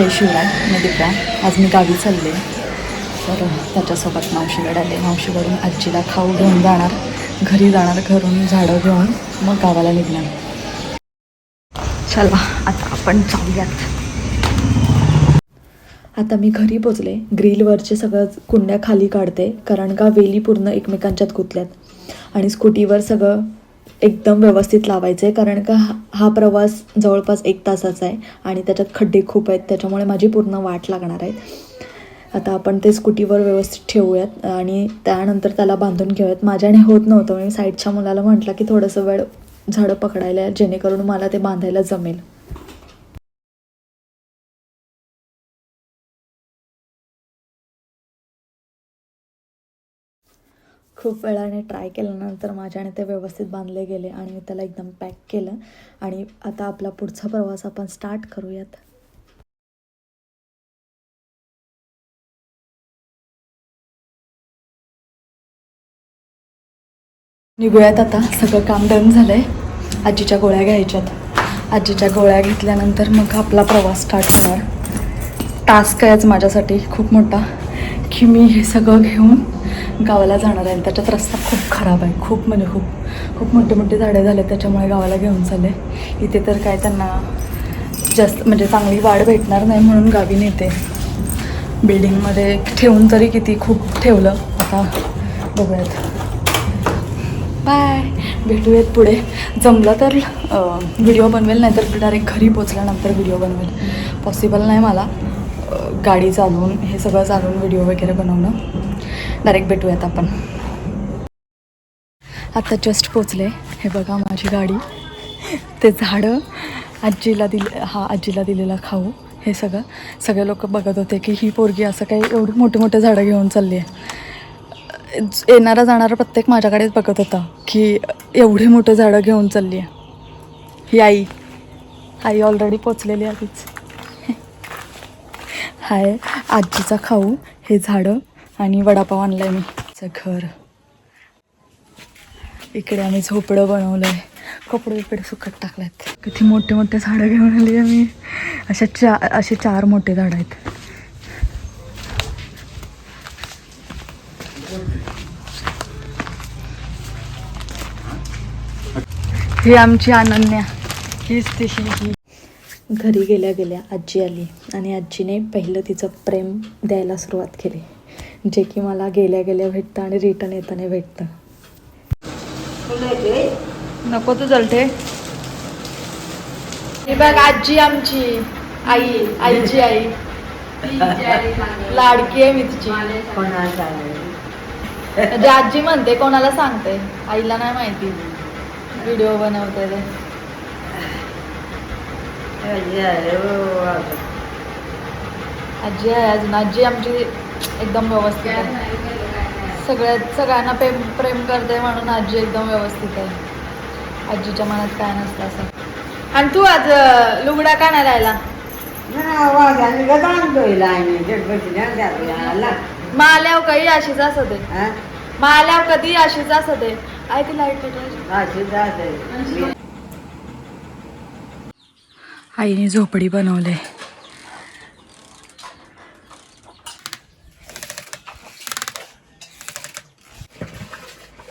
जय शिवराय मी दिप्रा आज मी गावी चालले. तर त्याच्यासोबत मावशीकडे आले मावशीकडून आजीला खाऊ घेऊन जाणार घरी जाणार घरून झाडं घेऊन मग गावाला निघणार. चला आता आपण जाऊयात. आता मी घरी पोचले. ग्रिलवरचे सगळं कुंड्या खाली काढते कारण का वेली पूर्ण एकमेकांच्यात गुतल्यात. आणि स्कूटीवर सगळं एकदम व्यवस्थित लावायचं आहे कारण का हा- हा प्रवास जवळपास एक तासाचा आहे आणि त्याच्यात खड्डे खूप आहेत त्याच्यामुळे माझी पूर्ण वाट लागणार आहे. आता आपण ते स्कूटीवर व्यवस्थित ठेवूयात आणि त्यानंतर त्याला बांधून घेऊयात. माझ्याने होत नव्हतं मी साईडच्या मुलाला म्हटलं की थोडंसं वेळ झाडं पकडायला जेणेकरून मला ते बांधायला जमेल. खूप वेळाने ट्राय केल्यानंतर माझ्याने ते व्यवस्थित बांधले गेले आणि मी त्याला एकदम पॅक केलं. आणि आता आपला पुढचा प्रवास आपण स्टार्ट करूयात. निघूयात आता. सगळं काम डन झालं आहे आजीच्या गोळ्या घ्यायच्यात. आजीच्या गोळ्या घेतल्यानंतर मग आपला प्रवास स्टार्ट होणार. टास्क आहेच माझ्यासाठी खूप मोठा. की मी हे सगळं घेऊन गावाला जाणार आहे आणि त्याच्यात रस्ता खूप खराब आहे. खूप म्हणजे खूप खूप मोठे मोठे झाडे झाले त्याच्यामुळे गावाला घेऊन चालले. इथे तर काय त्यांना जास्त म्हणजे चांगली वाढ भेटणार नाही म्हणून गावी नेते. बिल्डिंगमध्ये ठेवून तरी किती खूप ठेवलं. आता बघूयात. बाय. भेटूयात पुढे. जमलं तर व्हिडिओ बनवेल नाही तर डायरेक्ट घरी पोचल्यानंतर व्हिडिओ बनवेल. पॉसिबल नाही मला गाडी चालवून हे सगळं चालवून व्हिडिओ वगैरे बनवणं. डायरेक्ट भेटूयात आपण. आता जस्ट पोचले हे बघा माझी गाडी. ते झाडं आजीला दिले हा आजीला दिलेला खाऊ. हे सगळं. सगळे लोक बघत होते की ही पोरगी असं काही एवढी मोठे मोठे झाडं घेऊन चालली आहे येणारा जाणारा प्रत्येक माझ्याकडेच बघत होता की एवढी मोठं झाडं घेऊन चालली आहे ही आई. आई ऑलरेडी पोचलेली आधीच. हाय. आजीचा खाऊ. हे झाडं. आणि वडापाव आणलाय मी. घर. इकडे आम्ही झोपडं बनवलं आहे कपडे इकडे सुकत टाकल्यात किती मोठे मोठे झाडं घेऊन आली आम्ही अशा चा असे चार मोठे झाडं आहेत. ही आमची अनन्या. हीच ती ही घरी गेल्या गेल्या आजी आली आणि आजीने पहिलं तिचं प्रेम द्यायला सुरुवात केली. जे की मला गेल्या गेल्या भेटतं आणि रिटर्न येताना भेटतं. नको तू चलते हे बघ आजी आमची. आई आईची आई. लाडकी आहे मी तिची म्हणजे आजी म्हणते कोणाला सांगते? आईला नाही माहिती. व्हिडिओ बनवते ते आजी आहे अजून. आजी आमची एकदम व्यवस्थित आहे. सगळ्यात सगळ्यांना प्रेम प्रेम करते म्हणून आजी एकदम व्यवस्थित आहे. आजीच्या मनात काय नसतं असं. आणि तू आज लुगडा का नाही राहिला? मग आल्यावर काही अशीच असत आहे मग आल्यावर कधी अशीच असत आहे आहे ती लाइट पेटवायची आईने झोपडी बनवले.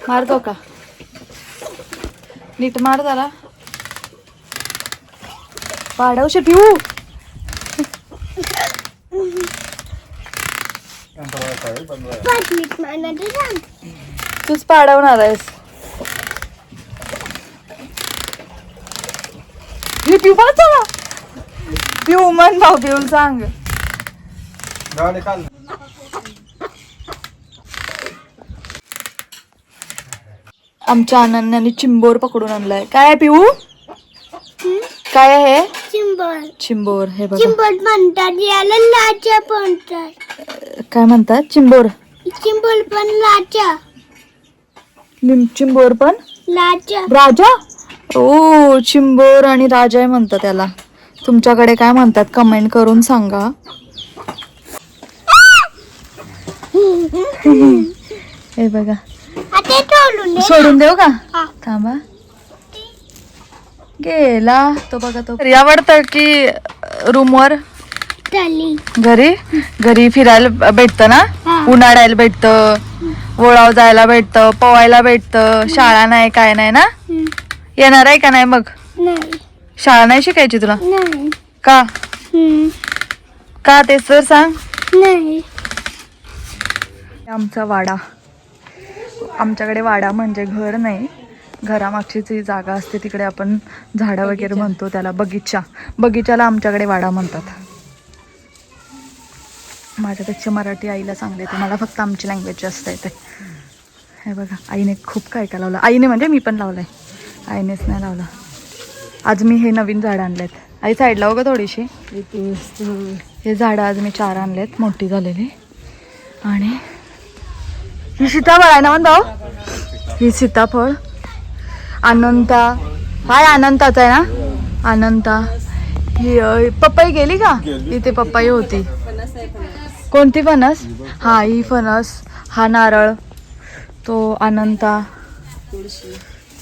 मारतो का? नीट मार त्याला पाडवशे पिऊ तूच पाडवणार आहेस. हे पिऊ पण चला पिऊ मन भाऊ पिऊन सांग. आमच्या अनन्याने चिंबोर पकडून आणलाय. काय आहे पिऊ? काय आहे? चिंबल चिंबोर हे बघा. चिंबल म्हणतात याला लाचा म्हणतात. काय म्हणतात? चिंबोर. चिंबल पण लाचा. लिम चिंबोर पण? लाचा. राजा? ओ चिंबोर आणि राजा म्हणतात त्याला तुमच्याकडे काय म्हणतात? कमेंट करून सांगा. हे बघा. सोडून देऊ का? हा. थांबा. गेला तो बघा तो. आवडतं की रूमवर? घरी? घरी फिरायला भेटतं ना. उन्हाळ्याला भेटतं ओळाव जायला भेटतं पवायला भेटतं शाळा नाही काय नाही ना. येणार आहे का नाही मग? शाळा नाही शिकायची तुला? का. का ते सर सांग. नाही. आमचा वाडा. आमच्याकडे वाडा म्हणजे घर नाही. घरामागची जी जागा असते तिकडे आपण झाडं वगैरे म्हणतो त्याला बगीचा. बगीचाला आमच्याकडे वाडा म्हणतात. माझ्यापेक्षा मराठी आईला सांगते ते. मला फक्त आमची लँग्वेज जास्त येते. हे बघा आईने खूप काय काय लावलं. आईने म्हणजे मी पण लावलंय. आईनेच नाही लावलं. आज मी हे नवीन झाडं आणलेत. आई साईडला हो का थोडीशी. हे झाडं आज मी चार आणलेत. मोठी झालेली. आणि ही सीताफळ आहे ना म्हणतो ही सीताफळ अनंता. हाय अनंताच आहे ना? अनंता. ही अ, पपई गेली का? इथे पपई होती. कोणती फणस? हा ही फणस. हा नारळ. तो अनंता.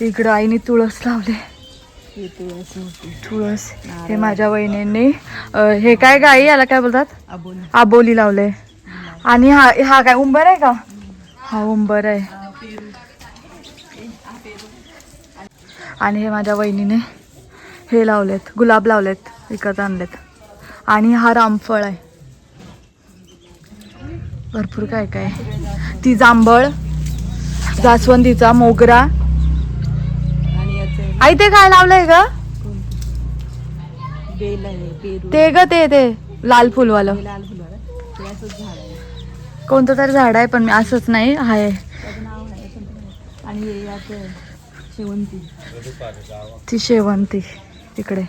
इकडं आईने तुळस लावले. तुळस. हे माझ्या वहिनींनी हे काय गाई? याला काय बोलतात? आबोली लावले. आणि हा हा काय उंबर आहे का? हा उंबर आहे. आणि हे माझ्या वहिनीने हे लावलेत गुलाब लावलेत विकत आणलेत. आणि हा रामफळ आहे. भरपूर काय काय. ती जांभळ जास्वंदीचा मोगरा. आई ते काय लावलंय ग? ते ग ते ते लाल फुलवालं. कोणतं तरी झाड आहे पण मी असंच नाही आहे ती शेवंती तिकडे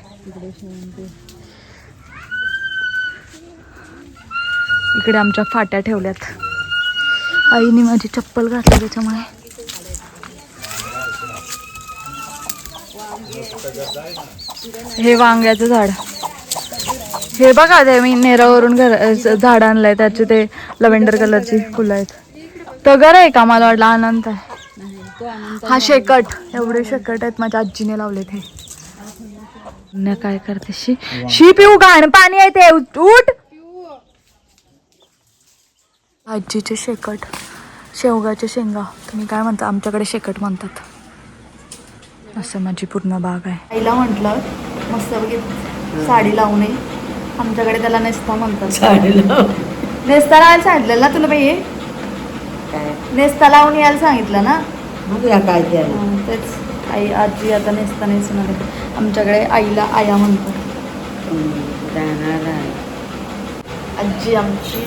इकडे आमच्या फाट्या ठेवल्यात. आईने माझी चप्पल घातली त्याच्यामुळे. हे वांग्याचं झाड. हे बघा ते मी नेरावरून घर झाड आणलंय त्याचे ते लव्हेंडर कलरची फुलं आहेत. तगर आहे का? मला वाटलं आनंद आहे. हा शेकट एवढे शेकट आहेत माझ्या आजीने लावले ते न काय करते शी? शी पिऊ घाण पाणी आहे ते उठ आजीचे शेकट शेवगाचे शेंगा. तुम्ही काय म्हणता? आमच्याकडे शेकट म्हणतात. असं माझी पूर्ण बाग आहे. आईला म्हटलं मस्त साडी लावणे आमच्याकडे त्याला नेस्ता म्हणतात. नेस्ता लावायला सांगितलं ना तुला बाई? नेस्ता लावून यायला सांगितलं ना? बघूया काय ते आहे. हा, तेच. आई आजी आता नेसता नेसून आले आमच्याकडे आईला आया म्हणतात. हम्म, जाणार आहे. आजी आमची.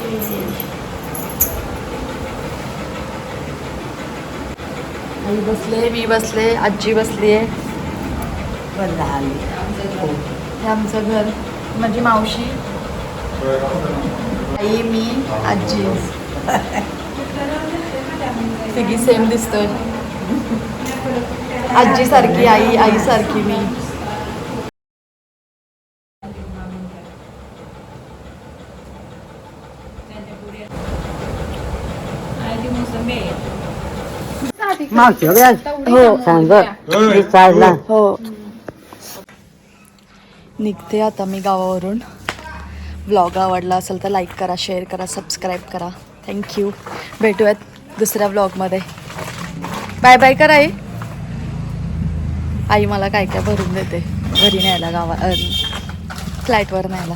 आई बसले मी बसले आजी बसली आहे बरं झाली. हे आमचं घर. माझी मावशी. आई मी आजी. तिघी सेम दिसतोय. आजी सारखी आई आई सारखी मी. मावशी हो गं? सांग हो निघते आता मी गावावरून. ब्लॉग आवडला असेल तर लाईक करा शेअर करा सबस्क्राईब करा. थँक्यू भेटूयात दुसऱ्या ब्लॉगमध्ये बाय बाय करा आई. आई मला काय काय भरून देते. घरी न्यायला गावा फ्लॅटवर न्यायला.